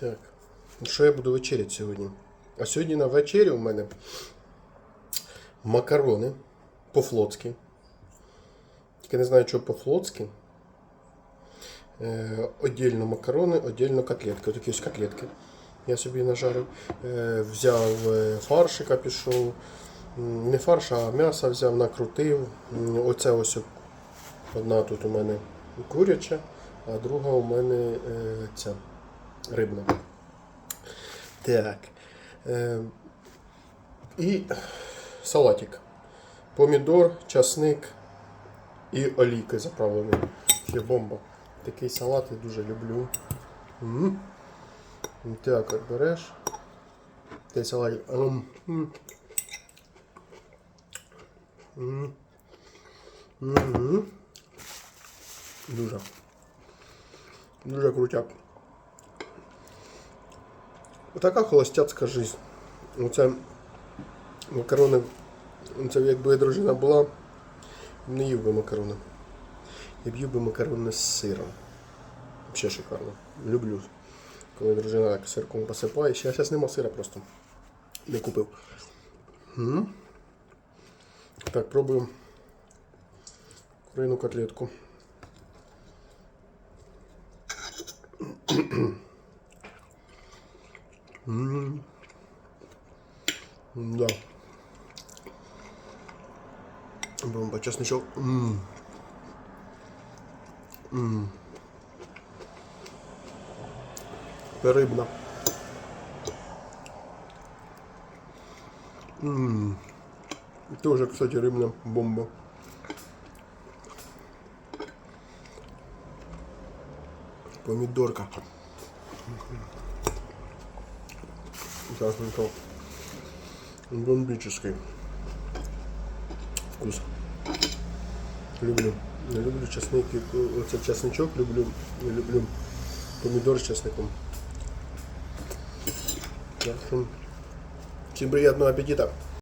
Так. Ну, Що я буду вечеряти сьогодні? А сьогодні на вечері у мене макарони по-флотськи. Тільки не знаю, чого по-флотськи. Е, Отдільно макарони, отдільно котлетки. Отакі ось котлетки. Я собі нажарив. Е, взяв е, фаршика, пішов. Не фарш, а м'ясо взяв, накрутив. Оце ось одна тут у мене куряча, а друга у мене е, ця рибна. Так. Е, і салатик. Помідор, часник і олійки заправлений. Ще бомба. Такий салат я дуже люблю. М. Так, от береш. Цей салатик. М. М. Мгм. Дуже. Дуже крутяк. Така холостяцька жизнь. Оце макарони. Це якби дружина була, не їв би макарони. Я б їв би макарони з сиром. Взагалі шикарно. Люблю. Коли дружина так сирком посипає. Ще зараз нема сира просто. Не купив. М. Так, пробуємо курину котлетку. Да. Бомба, чесночок. Ммм. Ммм. Рибна. М, Тоже, кстати, рыбная бомба. Помидорка. Сейчас, начал Бомбический вкус. Люблю. Я люблю чесник. і- Оце чесничок люблю. Я люблю помідор з чесником. Так що, Всім приємного апетита.